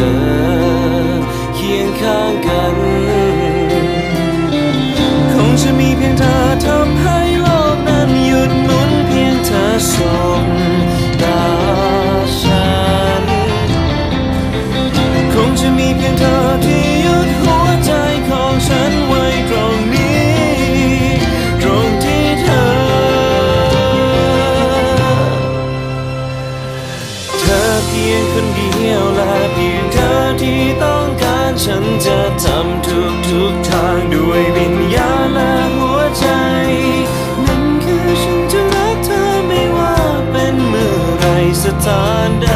อเคียงข้างกัน คงจะมีเพียงเธอทำให้โลกนั้นหยุดหมุนเพียงเธอส่งตาฉัน คงจะมีเพียงเธอที่หยุดหัวใจของฉันไว้ตรงนี้ตรงที่เธอเธอเพียงคนเดียวและเพียง ที่ต้องการฉันจะทำทุกทุกๆทางด้วยวิญญาณและหัวใจ นั่นคือฉันจะรักเธอไม่ว่าเป็นเมื่อไรสถานใด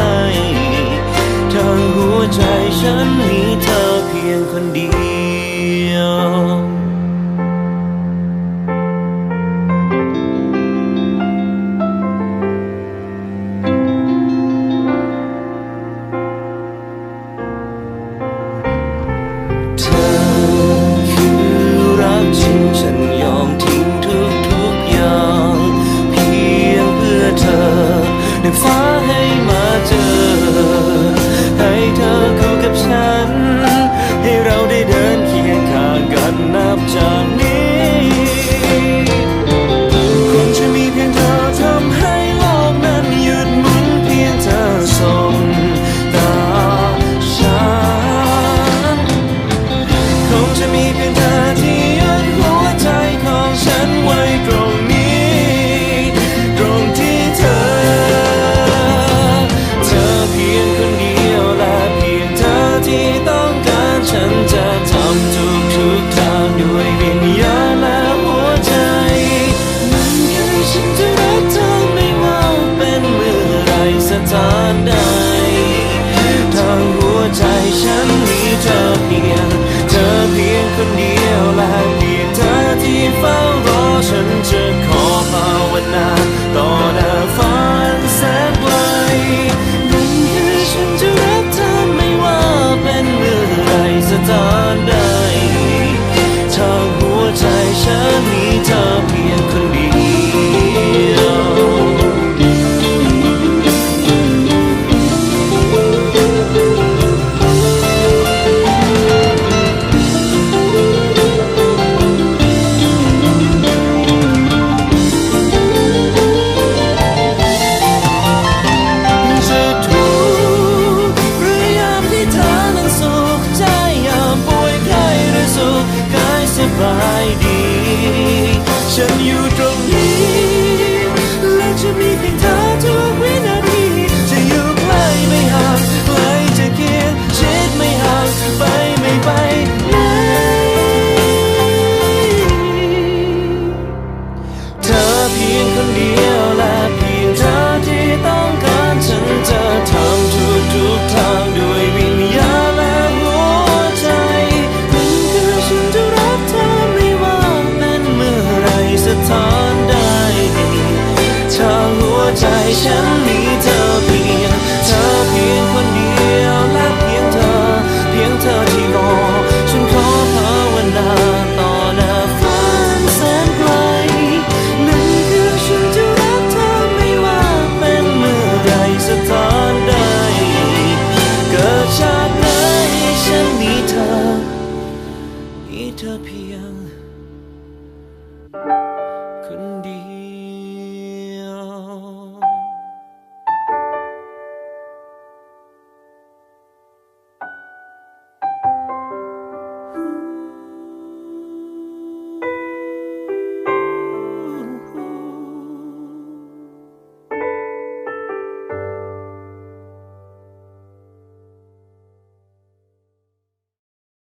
ใจฉันมีเธอเพียงเธอเพียงคนเดียวและเพียงเธอ เพียงเธอที่รอ ฉันขอภาวนาต่อหน้าฝันแสนไกลนั่นคือฉันจะรักเธอไม่ว่าเป็นเมื่อไรสถานใด เกิดชาติไหนฉันมีเธอ มีเธอเพียง